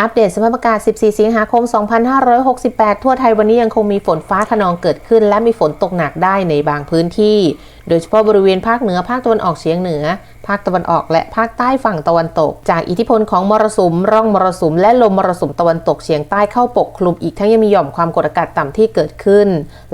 อัปเดตสภาพอากาศ 14 สิงหาคม 2568 ทั่วไทยวันนี้ยังคงมีฝนฟ้าขนองเกิดขึ้น และมีฝนตกหนักได้ในบางพื้นที่ โดยเฉพาะบริเวณภาคเหนือภาคตะวันออกเฉียงเหนือาคตะวันออกและภาคใต้ฝั่งตะวันตก จากอิทธิพลของมรสุมร่องมรสุมและลมมรสุมตะวันตกเฉียงใต้เข้าปกคลุมอีกทั้งยังมีหย่อมความกดอากาศต่ำที่เกิดขึ้น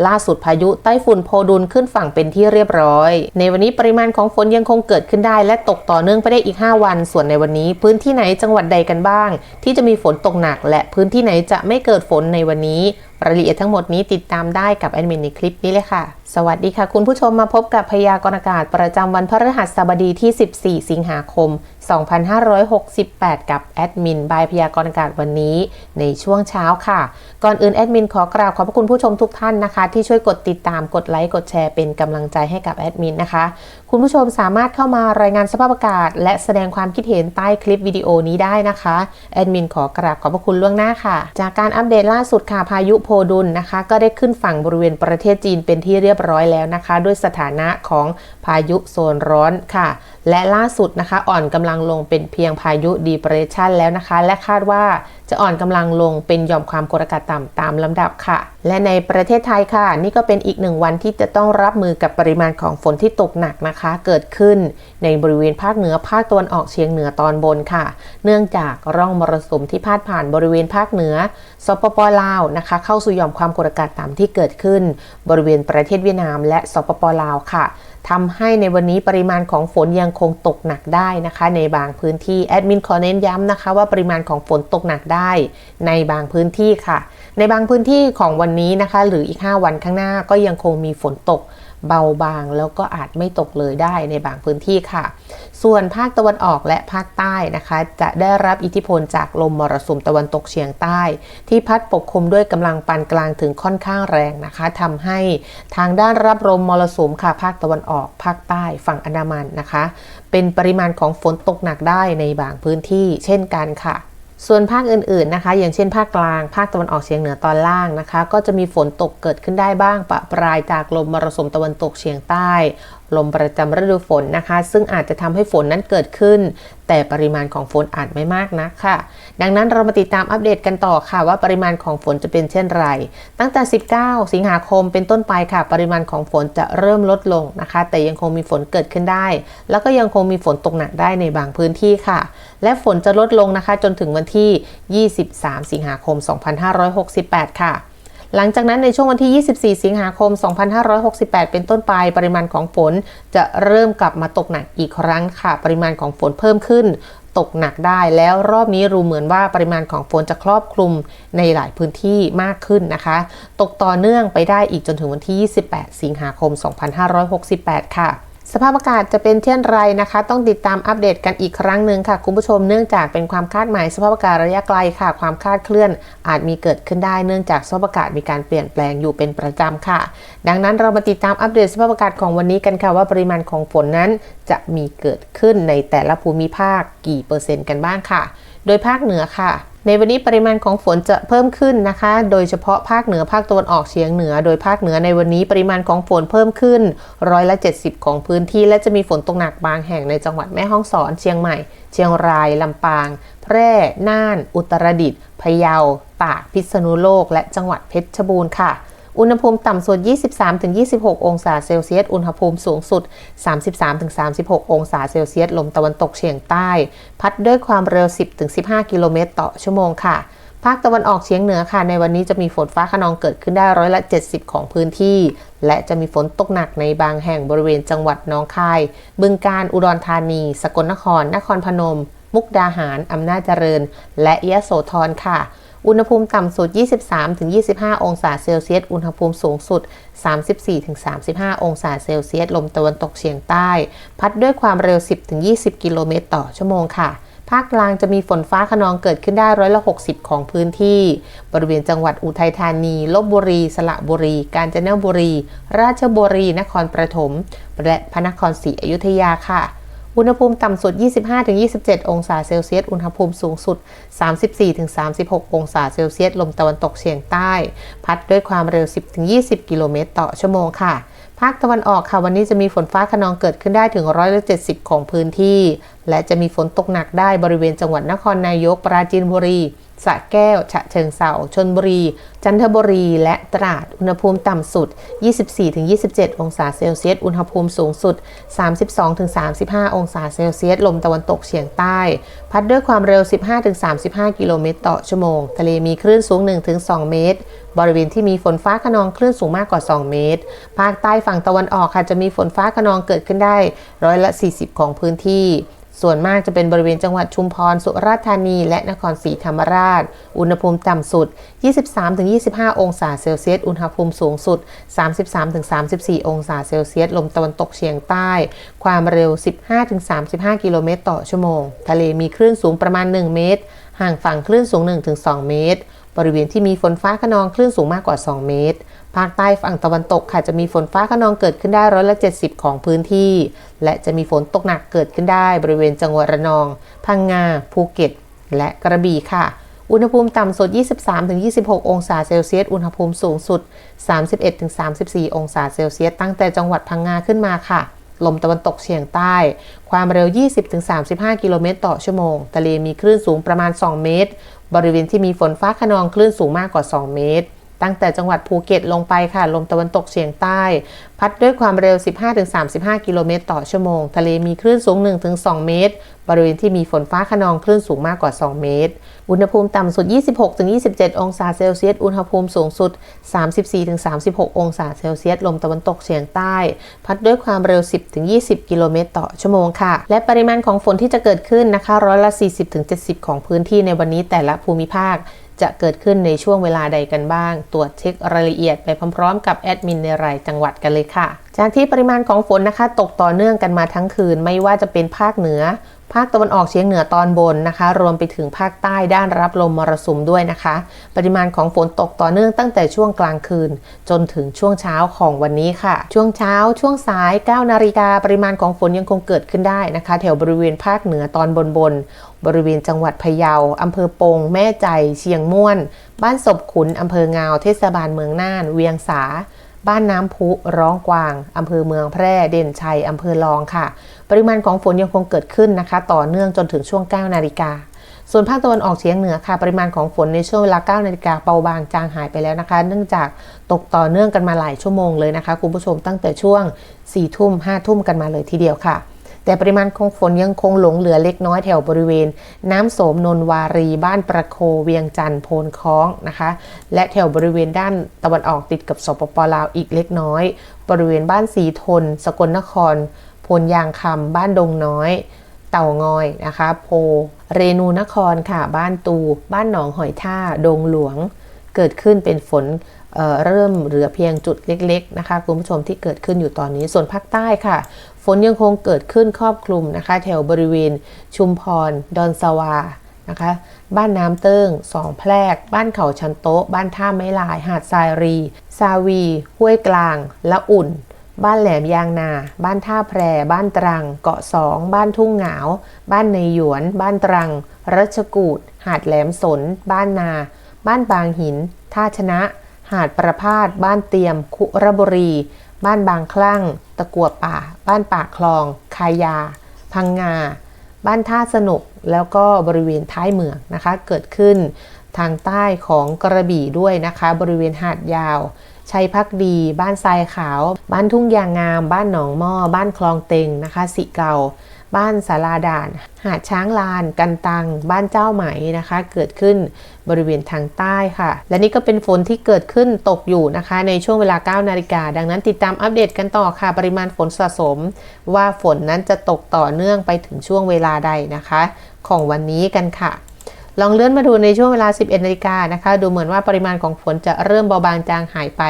ล่าสุดพายุไต้ฝุ่นโพดุลขึ้นฝั่งเป็นที่เรียบร้อย ในวันนี้ปริมาณของฝนยังคงเกิดขึ้นได้ และตกต่อเนื่องไปได้อีก 5 วัน ส่วนในวันนี้ พื้นที่ไหนจังหวัดใดกันบ้าง ที่จะมีฝนตกหนัก และพื้นที่ไหนจะไม่เกิดฝนในวันนี้ รายละเอียดทั้งหมดนี้ติดตามได้กับแอดมินในคลิปนี้เลยค่ะ สวัสดีค่ะ คุณผู้ชมมาพบกับพยากรณ์อากาศประจำวันพฤหัสบดีที่ 14 สิงหาคม 2568 กับแอดมินบายพยากรณ์อากาศวันนี้ในช่วงเช้าค่ะ ก่อนอื่นแอดมินขอกราบขอบพระคุณผู้ชมทุกท่านนะคะ ที่ช่วยกดติดตามกดไลค์กดแชร์เป็นกำลังใจให้กับแอดมินนะคะ คุณผู้ชมสามารถเข้ามารายงานสภาพอากาศ และแสดงความคิดเห็นใต้คลิปวิดีโอนี้ได้นะคะแอดมินขอกราบขอบพระคุณล่วงหน้าค่ะ จากการอัปเดตล่าสุดค่ะพายุโพดุลนะคะ ก็ได้ขึ้นฝั่งบริเวณประเทศจีนเป็นที่เรียบร้อยแล้วนะคะ ด้วยสถานะของพายุโซนร้อนค่ะ และล่าสุดนะคะ อ่อนกำลังลงเป็นเพียงพายุดีเปรสชันแล้วนะคะ และคาดว่าจะอ่อนกำลังลงเป็นหย่อมความกดอากาศต่ำตามลำดับค่ะ และในประเทศไทยค่ะ นี่ก็เป็นอีกหนึ่งวันที่จะต้องรับมือกับปริมาณของฝนที่ตกหนักนะคะ เกิดขึ้นในบริเวณภาคเหนือภาคตะวันออกเฉียงเหนือตอนบนค่ะ เนื่องจากร่องมรสุมที่พาดผ่านบริเวณภาคเหนือสปปลาวนะคะ เข้าสู่หย่อมความกดอากาศต่ำที่เกิดขึ้น บริเวณประเทศเวียดนามและสปปลาวค่ะ ทำให้ในวันนี้ปริมาณของฝนยังคงตกหนักได้นะคะ ในบางพื้นที่แอดมินขอเน้นย้ำนะคะว่าปริมาณของฝนตกหนักได้ในบางพื้นที่ค่ะ ในบางพื้นที่ของวันนี้นะคะ หรืออีก 5 วันข้างหน้าก็ยังคงมีฝนตก เบาบางแล้วก็อาจไม่ตกเลยได้ในบางพื้นที่ค่ะ ส่วนภาคตะวันออกและภาคใต้นะคะ จะได้รับอิทธิพลจากลมมรสุมตะวันตกเฉียงใต้ ที่พัดปกคลุมด้วยกำลังปานกลางถึงค่อนข้างแรงนะคะทำให้ทางด้านรับลมมรสุมค่ะ ภาคตะวันออกภาคใต้ฝั่งอันดามันนะคะ เป็นปริมาณของฝนตกหนักได้ในบางพื้นที่ เช่นกันค่ะ ส่วนภาคอื่นๆนะคะ อย่างเช่นภาคกลาง ภาคตะวันออกเฉียงเหนือตอนล่างนะคะ ก็จะมีฝนตกเกิดขึ้นได้บ้าง ปะปรายจากลมมรสุมตะวันตกเฉียงใต้ลมประจำฤดูฝนนะคะ ซึ่งอาจจะทำให้ฝนนั้นเกิดขึ้น แต่ปริมาณของฝนอาจไม่มากนักค่ะ ดังนั้นเรามาติดตามอัปเดตกันต่อค่ะ ว่าปริมาณของฝนจะเป็นเช่นไร ตั้งแต่ 19 สิงหาคมเป็นต้นไปค่ะ ปริมาณของฝนจะเริ่มลดลงนะคะ แต่ยังคงมีฝนเกิดขึ้นได้ แล้วก็ยังคงมีฝนตกหนักได้ในบางพื้นที่ค่ะ และฝนจะลดลงนะคะ จนถึงวันที่ 23 สิงหาคม 2568 ค่ะ หลังจากนั้นในช่วงวันที่ 24 สิงหาคม 2568 เป็นต้นไปปริมาณของฝนจะเริ่มกลับมาตกหนักอีกครั้งค่ะ ปริมาณของฝนเพิ่มขึ้น ตกหนักได้แล้วรอบนี้รู้เหมือนว่าปริมาณของฝนจะครอบคลุมในหลายพื้นที่มากขึ้นนะคะ ตกต่อเนื่องไปได้อีกจนถึงวันที่ 28 สิงหาคม 2568 ค่ะ สภาพอากาศจะเป็นเช่นไรนะคะ ต้องติดตามอัปเดตกันอีกครั้งหนึ่งค่ะ คุณผู้ชมเนื่องจากเป็นความคาดหมายสภาพอากาศระยะไกลค่ะ ความคาดเคลื่อนอาจมีเกิดขึ้นได้เนื่องจากสภาพอากาศมีการเปลี่ยนแปลงอยู่เป็นประจำค่ะ ดังนั้นเรามาติดตามอัปเดตสภาพอากาศของวันนี้กันค่ะ ว่าปริมาณของฝนนั้นจะมีเกิดขึ้นในแต่ละภูมิภาคกี่เปอร์เซ็นต์กันบ้างค่ะ โดยภาคเหนือค่ะ ในวันนี้ปริมาณของฝนจะเพิ่มขึ้นนะคะ โดยเฉพาะภาคเหนือภาคตะวันออกเฉียงเหนือ โดยภาคเหนือในวันนี้ปริมาณของฝนเพิ่มขึ้นร้อยละ 70 ของพื้นที่ และจะมีฝนตกหนักบางแห่งในจังหวัดแม่ฮ่องสอน เชียงใหม่ เชียงราย ลำปาง แพร่ น่าน อุตรดิตถ์ พะเยา ตาก พิษณุโลก และจังหวัดเพชรบูรณ์ค่ะ อุณหภูมิต่ำสุด 23-26 องศาเซลเซียส อุณหภูมิสูงสุด 33-36 องศาเซลเซียส ลมตะวันตกเฉียงใต้ พัดด้วยความเร็ว 10-15 กิโลเมตรต่อชั่วโมงค่ะ ภาคตะวันออกเฉียงเหนือค่ะ ในวันนี้จะมีฝนฟ้าขนองเกิดขึ้นได้ร้อยละ 70 ของพื้นที่ และจะมีฝนตกหนักในบางแห่งบริเวณจังหวัดน้องคาย บึงกาฬอุดรธานี สกลนคร นครพนม มุกดาหาร อำนาจเจริญ และยะโสธรค่ะ อุณหภูมิต่ำสุด 23-25 องศาเซลเซียส อุณหภูมิสูงสุด 34-35 องศาเซลเซียส ลมตะวันตกเฉียงใต้ พัดด้วยความเร็ว 10-20 กิโลเมตรต่อชั่วโมงค่ะ ภาคกลางจะมีฝนฟ้าขนองเกิดขึ้นได้ร้อยละ 60 ของพื้นที่ บริเวณจังหวัดอุทัยธานีลบบุรี สระบุรี กาญจนบุรี ราชบุรี นครปฐม และพระนครศรีอยุธยาค่ะ อุณหภูมิต่ำสุด 25-27 องศาเซลเซียส อุณหภูมิสูงสุด 34-36 องศาเซลเซียส ลมตะวันตกเฉียงใต้ พัดด้วยความเร็ว 10-20 กิโลเมตรต่อชั่วโมงค่ะ ภาคตะวันออกค่ะ วันนี้จะมีฝนฟ้าขนองเกิดขึ้นได้ถึงร้อยละ70 ของพื้นที่ และจะมีฝนตกหนักได้บริเวณจังหวัดนครนายก ปราจีนบุรีสระแก้ว ฉะเชิงเซาชนบุรี จันทบุรี และตราด อุณหภูมิต่ำสุด 24-27 องศาเซลเซียส อุณหภูมิสูงสุด 32-35 องศาเซลเซียส ลมตะวันตกเฉียงใต้ พัดด้วยความเร็ว 15-35 กิโลเมตรต่อชั่วโมง ทะเลมีคลื่นสูง 1-2 เมตร บริเวณที่มีฝนฟ้าขนองคลื่นสูงมากกว่า 2 เมตร ภาคใต้ฝั่งตะวันออกค่ะจะมีฝนฟ้าขนองเกิดขึ้นได้ร้อยละ 40 ของพื้นที่ ส่วนมากจะเป็นบริเวณจังหวัดชุมพร สุราษฎร์ธานี และนครศรีธรรมราช อุณหภูมิต่ำสุด 23-25 องศาเซลเซียส อุณหภูมิสูงสุด 33-34 องศาเซลเซียส ลมตะวันตกเฉียงใต้ ความเร็ว 15-35 กิโลเมตรต่อชั่วโมง ทะเลมีคลื่นสูงประมาณ 1 เมตร ห่างฝั่งคลื่นสูง 1-2 เมตร บริเวณที่มีฝนฟ้าขนองคลื่นสูงมากกว่า 2 เมตร ภาคใต้ฝั่งตะวันตกค่ะจะมีฝนฟ้าขนองเกิดขึ้นได้ร้อยละ 70 ของพื้นที่ และจะมีฝนตกหนักเกิดขึ้นได้ บริเวณจังหวัดระนอง พังงา ภูเก็ต และกระบี่ค่ะ อุณหภูมิต่ำสุด 23-26 องศาเซลเซียส อุณหภูมิสูงสุด 31-34 องศาเซลเซียส ตั้งแต่จังหวัดพังงาขึ้นมาค่ะลมตะวันตกเฉียงใต้ ความเร็ว 20-35 กิโลเมตรต่อชั่วโมง ทะเลมีคลื่นสูงประมาณ 2 เมตร บริเวณที่มีฝนฟ้าขนองคลื่นสูงมากกว่า 2 เมตร ตั้งแต่จังหวัดภูเก็ตลงไปค่ะ ลมตะวันตกเฉียงใต้ พัดด้วยความเร็ว 15-35 กิโลเมตรต่อชั่วโมง ทะเลมีคลื่นสูง 1-2 เมตร บริเวณที่มีฝนฟ้าขนองคลื่นสูงมากกว่า 2 เมตร อุณหภูมิต่ำสุด 26-27 องศาเซลเซียส อุณหภูมิสูงสุด 34-36 องศาเซลเซียส ลมตะวันตกเฉียงใต้ พัดด้วยความเร็ว 10-20 กิโลเมตรต่อชั่วโมงค่ะ และปริมาณของฝนที่จะเกิดขึ้นนะคะร้อยละ 40-70 ของพื้นที่ในวันนี้แต่ละภูมิภาค จะเกิดขึ้นในช่วงเวลาใดกันบ้าง ตรวจเช็ครายละเอียดไปพร้อมๆ กับแอดมินในรายจังหวัดกันเลยค่ะ จากที่ปริมาณของฝนนะคะ ตกต่อเนื่องกันมาทั้งคืน ไม่ว่าจะเป็นภาคเหนือ ภาคตะวันออกเฉียงเหนือตอนบนนะคะ รวมไปถึงภาคใต้ด้านรับลมมรสุมด้วยนะคะ ปริมาณของฝนตกต่อเนื่องตั้งแต่ช่วงกลางคืน จนถึงช่วงเช้าของวันนี้ค่ะ ช่วงเช้า ช่วงสาย9นาฬิกาปริมาณของฝนยังคงเกิดขึ้นได้นะคะ แถวบริเวณภาคเหนือตอนบนบนบริเวณจังหวัดพะเยาอำเภอปง แม่ใจ เชียงม่วน บ้านศพขุนอำเภองาว เทศบาลเมืองน่าน เวียงสา บ้านน้ำพุ ร้องกวางอำเภอเมืองแพร่เด่นชัยอำเภอรองค่ะ ปริมาณของฝนยังคงเกิดขึ้นนะคะ ต่อเนื่องจนถึงช่วง 9 นาฬิกาส่วนภาคตะวันออกเฉียงเหนือค่ะ ปริมาณของฝนในช่วงเวลา 9 นาฬิกาเบาบางจางหายไปแล้วนะคะ เนื่องจากตกต่อเนื่องกันมาหลายชั่วโมงเลยนะคะ คุณผู้ชมตั้งแต่ช่วง 4 ทุ่ม 5 ทุ่มกันมาเลยทีเดียวค่ะ แต่ปริมาณของฝนยังคงหลงเหลือเล็กน้อยแถวบริเวณ น้ำโสมนนวารีบ้านประโคเวียงจันทร์โพนคล้องนะคะ และแถวบริเวณด้านตะวันออกติดกับสปปลาวอีกเล็กน้อย บริเวณบ้านสีทน สกลนครพลยางคำบ้านดงน้อย เต่างอยนะคะ โพ เรนูนครค่ะบ้านตู บ้านหนองหอยท่า ดงหลวง เกิดขึ้นเป็นฝน เเริ่มเหลือเพียงจุดเล็กๆนะคะคุณผู้ชมที่เกิดขึ้นอยู่ตอนนี้ ส่วนภาคใต้ค่ะ ฝนยังคงเกิดขึ้นครอบคลุมนะคะ แถวบริเวณ ชุมพร ดอนสวานะคะบ้านน้ำเติ้งสองแพรก บ้านเขาชันโต๊ะ บ้านท่าไม้ลาย หาดทรายรี ซาวี ห้วยกลาง ละอุ่น บ้านแหลมยางนา บ้านท่าแพร บ้านตรัง เกาะสอง บ้านทุ่งเหงาบ้านในหยวน บ้านตรัง รัชกูด หาดแหลมสน บ้านนา บ้านบางหิน ท่าชนะ หาดประพาส บ้านเตียม คุระบุรี บ้านบางคลั่ง ตะกัวป่า บ้านปากคลอง คายา พังงา บ้านท่าสนุก แล้วก็บริเวณท้ายเมืองนะคะ เกิดขึ้นทางใต้ของกระบี่ด้วยนะคะ บริเวณหาดยาว ชัยพักดี บ้านทรายขาว บ้านทุ่งยางงาม บ้านหนองหม้อ บ้านคลองเต็งนะคะ สิเกา บ้านสาราด่าน หาดช้างลาน กันตัง บ้านเจ้าไหมนะคะ เกิดขึ้นบริเวณทางใต้ค่ะ และนี่ก็เป็นฝนที่เกิดขึ้นตกอยู่นะคะ ในช่วงเวลา 9 นาฬิกา ดังนั้นติดตามอัปเดตกันต่อค่ะ ปริมาณฝนสะสม ว่าฝนนั้นจะตกต่อเนื่องไปถึงช่วงเวลาใดนะคะ ของวันนี้กันค่ะ ลองเลื่อนมาดูในช่วงเวลา 11นาฬิกานะคะ ดูเหมือนว่าปริมาณของฝนจะเริ่มเบาบางจางหายไป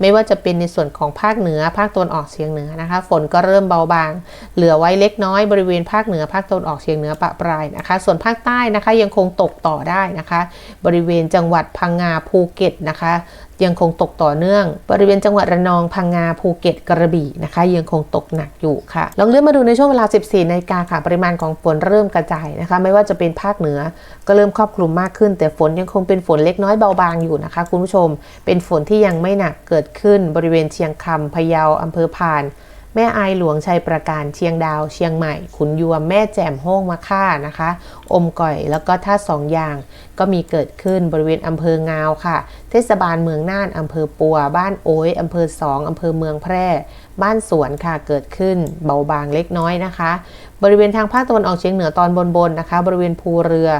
ไม่ว่าจะเป็นในส่วนของภาคเหนือ ภาคตะวันออกเฉียงเหนือนะคะ ฝนก็เริ่มเบาบาง เหลือไว้เล็กน้อยบริเวณภาคเหนือ ภาคตะวันออกเฉียงเหนือปะปลายนะคะ ส่วนภาคใต้นะคะยังคงตกต่อได้นะคะ บริเวณจังหวัดพังงาภูเก็ตนะคะยังคงตกต่อเนื่อง บริเวณจังหวัดระนองพังงาภูเก็ตกระบี่นะคะ ยังคงตกหนักอยู่ค่ะลองเลื่อนมาดูในช่วงเวลา 14นาฬิกาค่ะ ปริมาณของฝนเริ่มกระจายนะคะ ไม่ว่าจะเป็นภาคเหนือก็เริ่มครอบคลุมมากขึ้น แต่ฝนยังคงเป็นฝนเล็กน้อยเบาบางอยู่นะคะ คุณผู้ชม เป็นฝนที่ยังไม่หนักเกิดขึ้นบริเวณเชียงคำพะเยาอำเภอพาน แม่อายหลวงชัยประการเชียงดาวเชียงใหม่ ขุนยวมแม่แจ่มโฮ้งมะค่านะคะ อมก่อยแล้วก็ท่าสองอย่างก็มีเกิดขึ้นบริเวณอำเภองาวค่ะ เทศบาลเมืองน่านอำเภอปัว บ้านโอ้ยอำเภอสองอำเภอเมืองแพร่ บ้านสวนค่ะเกิดขึ้นเบาบางเล็กน้อยนะคะ บริเวณทางภาคตะวันออกเฉียงเหนือตอนบนๆนะคะ บริเวณภูเรือ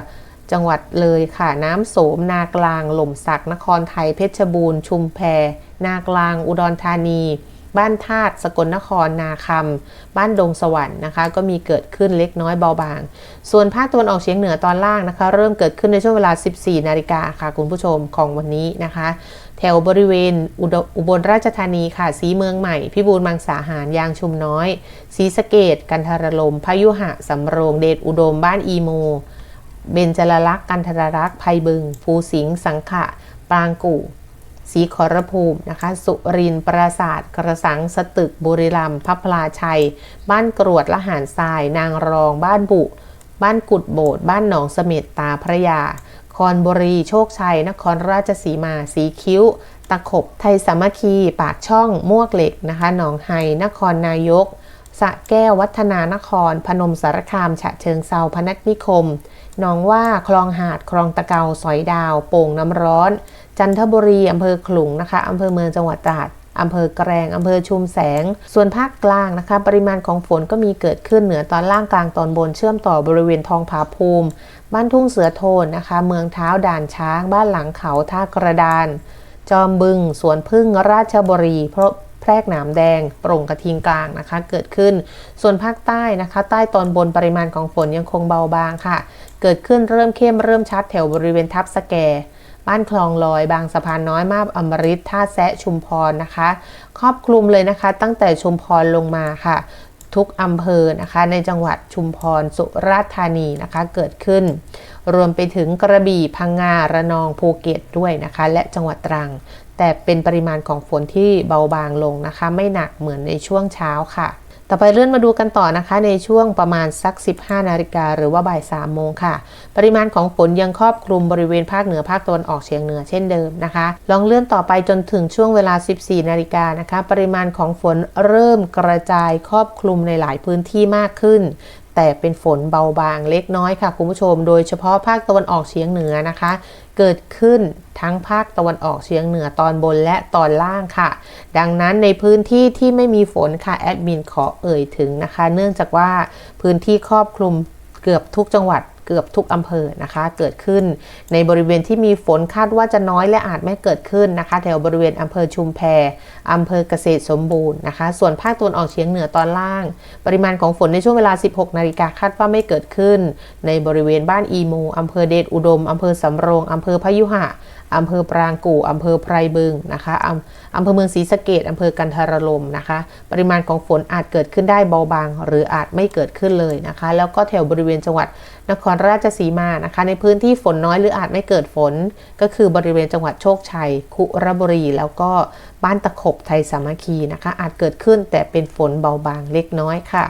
จังหวัดเลยค่ะ น้ำโสม นากลาง หล่มสัก นครไทย เพชรบูรณ์ ชุมแพ นากลาง อุดรธานี บ้านธาตุสกลนครนาคำบ้านดงสวรรค์นะคะ ก็มีเกิดขึ้นเล็กน้อยเบาบาง ส่วนภาคตะวันออกเฉียงเหนือตอนล่างนะคะ เริ่มเกิดขึ้นในช่วงเวลา 14 นาฬิกาค่ะคุณผู้ชมของวันนี้นะคะ แถวบริเวณอุดอุบลราชธานีค่ะ สีเมืองใหม่ พิบูลมังสาหารยางชุมน้อยสีสะเกดกันทรลมพายุหะสำโรงเดชอุดมบ้านอีโมเบญจรลักษ์กันทรรักษ์ไพบึง ภูสิงห์สังขะ ปางกู่ สีขอรภูมินะคะ สุรินปราศาสตร์กระสังสตึกบุรีรัมย์พับพลาชัย บ้านกรวดละหารทราย นางรอง บ้านบุ บ้านกุดโบด บ้านหนองเสม็ดตาพระยา คอนบุรี โชคชัย นครราชสีมา สีคิ้ว ตะขบ ไทยสามัคคี ปากช่อง มวกเหล็กนะคะ หนองไฮ นครนายก สะแก้ว วัฒนานคร พนมสารคาม ฉะเชิงเซา พนัสนิคม หนองว่า คลองหาด คลองตะเกา สอยดาว โป่งน้ำร้อน จันทบุรีอำเภอขลุงนะคะอำเภอเมืองจังหวัดตราดอำเภอแกลงอำเภอชุมแสง ส่วนภาคกลางนะคะ ปริมาณของฝนก็มีเกิดขึ้นเหนือตอนล่างกลางตอนบนเชื่อมต่อบริเวณทองผาภูมิ บ้านทุ่งเสือโทนนะคะ เมืองเท้าด่านช้าง บ้านหลังเขาท่ากระดาน จอมบึง สวนพึ่งราชบุรีเพราะแพรกหนามแดงโปร่งกระทิงกลางนะคะ เกิดขึ้น ส่วนภาคใต้นะคะ ใต้ตอนบนปริมาณของฝนยังคงเบาบางค่ะ เกิดขึ้นเริ่มเข้มเริ่มชัดแถวบริเวณทับสแก บ้านคลองลอย บางสะพานน้อยมาบอมฤตท่าแซะชุมพรนะคะ ครอบคลุมเลยนะคะ ตั้งแต่ชุมพรลงมาค่ะ ทุกอำเภอนะคะ ในจังหวัดชุมพรสุราษฎร์ธานีนะคะเกิดขึ้น รวมไปถึงกระบี่พังงาระนองภูเก็ตด้วยนะคะ และจังหวัดตรัง แต่เป็นปริมาณของฝนที่เบาบางลงนะคะ ไม่หนักเหมือนในช่วงเช้าค่ะ ต่อไปเลื่อนมาดูกันต่อนะคะ ในช่วงประมาณสัก 15 นาฬิกาหรือว่าบ่าย 3 โมงค่ะ ปริมาณของฝนยังครอบคลุมบริเวณภาคเหนือภาคตะวันออกเฉียงเหนือเช่นเดิมนะคะ ลองเลื่อนต่อไปจนถึงช่วงเวลา 14 นาฬิกานะคะ ปริมาณของฝนเริ่มกระจายครอบคลุมในหลายพื้นที่มากขึ้น แต่เป็นฝนเบาบางเล็กน้อยค่ะคุณผู้ชม โดยเฉพาะภาคตะวันออกเฉียงเหนือนะคะ เกิดขึ้นทั้งภาคตะวันออกเฉียงเหนือตอนบนและตอนล่างค่ะ ดังนั้นในพื้นที่ที่ไม่มีฝนค่ะแอดมินขอเอ่ยถึงนะคะ เนื่องจากว่าพื้นที่ครอบคลุมเกือบทุกจังหวัด เกือบทุกอำเภอนะคะ เกิดขึ้น ในบริเวณที่มีฝนคาดว่าจะน้อยและอาจไม่เกิดขึ้นนะคะ แถวบริเวณอำเภอชุมแพอำเภอเกษตรสมบูรณ์นะคะ ส่วนภาคตะวันออกเฉียงเหนือตอนล่าง ปริมาณของฝนในช่วงเวลา 16 นาฬิกาคาดว่าไม่เกิดขึ้น ในบริเวณบ้านอีมูอำเภอเดชอุดมอำเภอสำโรงอำเภอพยุหะ อำเภอปรางกู่อำเภอไพรบึงนะคะอำอำเภอเมืองศรีสะเกดอำเภอกันทรลมนะคะ ปริมาณของฝนอาจเกิดขึ้นได้เบาบาง หรืออาจไม่เกิดขึ้นเลยนะคะ แล้วก็แถวบริเวณจังหวัดนครราชสีมานะคะ ในพื้นที่ฝนน้อยหรืออาจไม่เกิดฝน ก็คือบริเวณจังหวัดโชคชัย คุระบุรี แล้วก็บ้านตะขบไทยสามัคคีนะคะ อาจเกิดขึ้นแต่เป็นฝนเบาบางเล็กน้อยค่ะ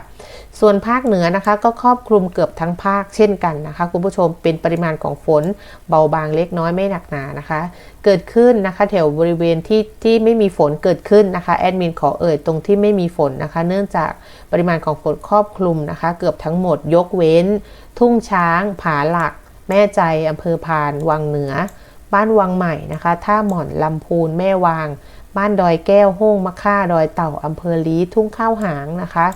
ส่วนภาคเหนือนะคะก็ครอบคลุมเกือบทั้งภาคเช่นกันนะคะ คุณผู้ชมเป็นปริมาณของฝนเบาบางเล็กน้อยไม่หนักหนานะคะ เกิดขึ้นนะคะ แถวบริเวณที่ที่ไม่มีฝนเกิดขึ้นนะคะแอดมินขอเอ่ยตรงที่ไม่มีฝนนะคะ เนื่องจากปริมาณของฝนครอบคลุมนะคะ เกือบทั้งหมดยกเว้น ทุ่งช้าง ผาหลัก แม่ใจอำเภอพาน วังเหนือ บ้านวังใหม่นะคะท่าหม่อนลำพูนแม่วาง บ้านดอยแก้วโฮ่งมะค่าดอยเต่าอำเภอลีทุ่งข้าวหางนะคะ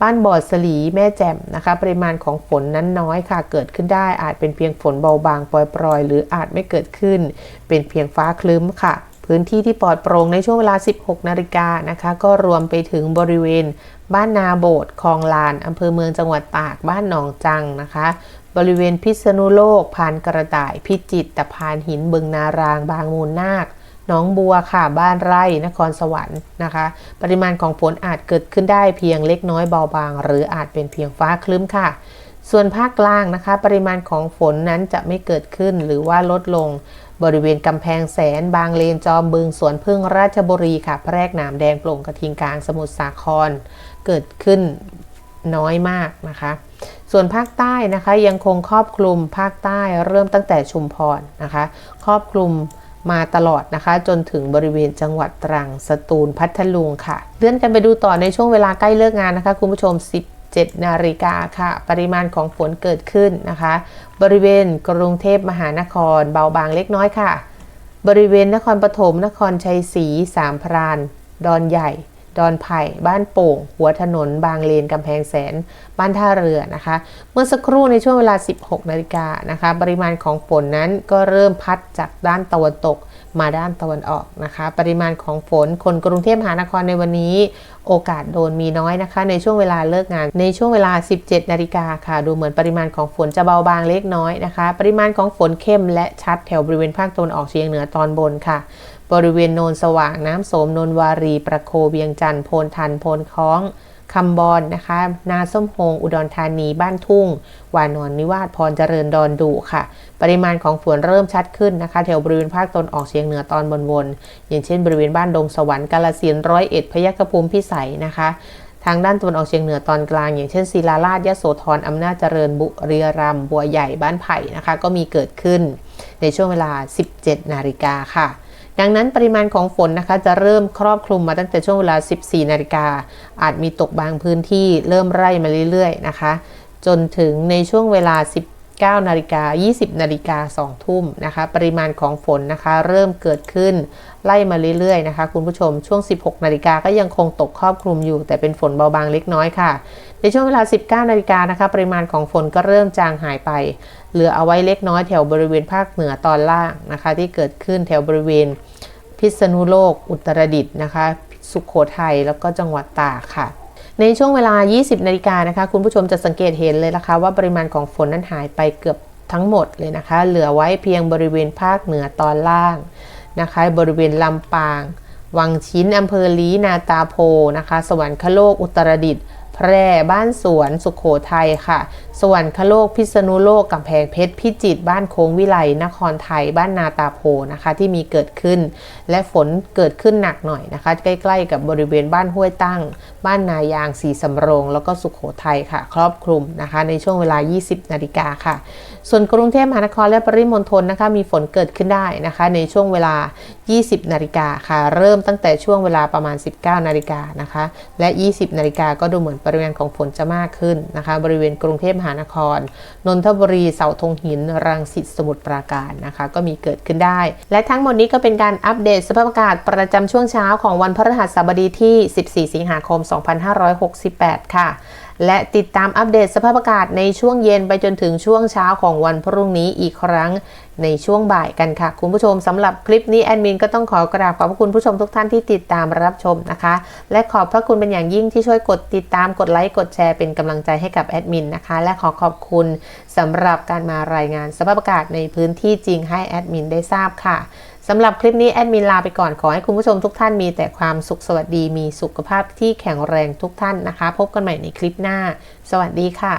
บ้านบอดสลีแม่แจ่มนะคะ ปริมาณของฝนนั้นน้อยค่ะ เกิดขึ้นได้อาจเป็นเพียงฝนเบาบางปล่อยๆ หรืออาจไม่เกิดขึ้น เป็นเพียงฟ้าคลึ้มค่ะ พื้นที่ที่ปลอดโปร่งในช่วงเวลา 16 นาฬิกานะคะ ก็รวมไปถึงบริเวณ บ้านนาโบดคลองลานอำเภอเมืองจังหวัดตากบ้านหนองจังนะคะบริเวณพิษณุโลก พานกระต่าย พิจิตตะพานหินบึงนาราง บางมูลนาค หนองบัวค่ะ บ้านไร่ นครสวรรค์นะคะ ปริมาณของฝนอาจเกิดขึ้นได้เพียงเล็กน้อยเบาบาง หรืออาจเป็นเพียงฟ้าคลึ้มค่ะ ส่วนภาคกลางนะคะ ปริมาณของฝนนั้นจะไม่เกิดขึ้นหรือว่าลดลงบริเวณกำแพงแสน บางเลนจอมบึงสวนพึ่งราชบุรีค่ะ แพรกหนามแดงโปร่งกระทิงกลางสมุทรสาคร เกิดขึ้นน้อยมากนะคะ ส่วนภาคใต้นะคะยังคงครอบคลุมภาคใต้เริ่มตั้งแต่ชุมพรนะคะ ครอบคลุม มาตลอดนะคะ จนถึงบริเวณจังหวัดตรังสตูลพัทลุงค่ะ เลื่อนกันไปดูต่อในช่วงเวลาใกล้เลิกงานนะคะ คุณผู้ชม 17 นาฬิกาค่ะ ปริมาณของฝนเกิดขึ้นนะคะ บริเวณกรุงเทพมหานคร เบาบางเล็กน้อยค่ะ บริเวณนครปฐมนครชัยศรีสามพราน ดอนใหญ่ ดอนไผ่ บ้านโป่ง หัวถนน บางเลนกำแพงแสน บ้านท่าเรือนะคะ เมื่อสักครู่ในช่วงเวลา 16 นาฬิกานะคะ ปริมาณของฝนนั้นก็เริ่มพัดจากด้านตะวันตกมาด้านตะวันออกนะคะ ปริมาณของฝนคนกรุงเทพมหานครในวันนี้ โอกาสโดนมีน้อยนะคะ ในช่วงเวลาเลิกงาน ในช่วงเวลา 17 นาฬิกาค่ะ ดูเหมือนปริมาณของฝนจะเบาบางเล็กน้อยนะคะ ปริมาณของฝนเข้มและชัดแถวบริเวณภาคตะวันออกเฉียงเหนือตอนบนค่ะ บริเวณโนนสว่างน้ำโสมนนวารี ประโคเวียงจันทร์โพนทันโพนคล้องคำบอนนะคะ นาส้มโฮงอุดรธานี บ้านทุ่ง วานอนนิวาสพรเจริญดอนดูค่ะ ปริมาณของฝนเริ่มชัดขึ้นนะคะ แถวบริเวณภาคตะวันออกเฉียงเหนือตอนบนบนๆอย่างเช่นบริเวณบ้านดงสวรรค์กาลสินร้อยเอ็ดพยัคฆภูมิพิสัยนะคะ ทางด้านตะวันออกเฉียงเหนือตอนกลาง อย่างเช่นศิลาราชยโสธรอำนาจเจริญบุรีรัมย์บัวใหญ่บ้านไผ่นะคะ ก็มีเกิดขึ้น ในช่วงเวลา 17 นาฬิกาค่ะ ดังนั้นปริมาณของฝนนะคะจะเริ่มครอบคลุมมาตั้งแต่ช่วงเวลา 14 นาฬิกา อาจมีตกบางพื้นที่เริ่มไล่มาเรื่อยๆนะคะ จนถึงในช่วงเวลา 19 นาฬิกา 20 นาฬิกา 2 ทุ่มนะคะ ปริมาณของฝนนะคะ เริ่มเกิดขึ้นไล่มาเรื่อยๆนะคะ คุณผู้ชมช่วง 16 นาฬิกาก็ยังคงตกครอบคลุมอยู่ แต่เป็นฝนเบาบางเล็กน้อยค่ะ ในช่วงเวลา 19 นาฬิกานะคะ ปริมาณของฝนก็เริ่มจางหายไป เหลือเอาไว้เล็กน้อยแถวบริเวณภาคเหนือตอนล่างนะคะ ที่เกิดขึ้นแถวบริเวณพิษณุโลก อุตรดิตถ์นะคะ สุขโขทัยแล้วก็จังหวัดตากค่ะ ในช่วงเวลา 20 นาฬิกานะคะ คุณผู้ชมจะสังเกตเห็นเลยนะคะ ว่าปริมาณของฝนนั้นหายไปเกือบทั้งหมดเลยนะคะ เหลือไว้เพียงบริเวณภาคเหนือตอนล่างนะคะ บริเวณลำปาง วังชิ้นอำเภอลีนาตาโพนะคะ สวรรคโลก อุตรดิตถ์ แพร่บ้านสวนสุขโขทัยค่ะ สวรรคโลกพิษณุโลกกำแพงเพชรพิจิตรบ้านโค้งวิไลนครไทย บ้านนาตาโพนะคะ ที่มีเกิดขึ้น และฝนเกิดขึ้นหนักหน่อยนะคะ ใกล้ๆกับบริเวณบ้านห้วยตั้ง บ้านนายางสีสำโรง แล้วก็สุขโขทัยค่ะ ครอบคลุมนะคะ ในช่วงเวลา 20 นาฬิกาค่ะ ส่วนกรุงเทพมหานครและปริมณฑลนะคะ มีฝนเกิดขึ้นได้นะคะ ในช่วงเวลา 20 นาฬิกาค่ะ เริ่มตั้งแต่ช่วงเวลาประมาณ 19 นาฬิกานะคะ และ 20 นาฬิกาก็ดูเหมือนปริมาณของฝนจะมากขึ้นนะคะ บริเวณกรุงเทพมหาหานคร นนทบุรี เสาธงหิน รังสิต สมุทรปราการนะคะ ก็มีเกิดขึ้นได้ และทั้งหมดนี้ก็เป็นการอัปเดตสภาพอากาศประจำช่วงเช้าของวันพฤหัสบดีที่ 14 สิงหาคม 2568 ค่ะ และติดตามอัปเดตสภาพอากาศในช่วงเย็นไปจนถึงช่วงเช้าของวันพรุ่งนี้อีกครั้งในช่วงบ่ายกันค่ะ คุณผู้ชมสำหรับคลิปนี้แอดมินก็ต้องขอกราบขอบพระคุณผู้ชมทุกท่านที่ติดตามรับชมนะคะ และขอบพระคุณเป็นอย่างยิ่งที่ช่วยกดติดตามกดไลค์กดแชร์เป็นกำลังใจให้กับแอดมินนะคะ และขอขอบคุณสำหรับการมารายงานสภาพอากาศในพื้นที่จริงให้แอดมินได้ทราบค่ะ สำหรับคลิปนี้แอดมินลาไปก่อนขอให้คุณผู้ชมทุกท่านมีแต่ความสุขสวัสดีมีสุขภาพที่แข็งแรงทุกท่านนะคะ พบกันใหม่ในคลิปหน้า สวัสดีค่ะ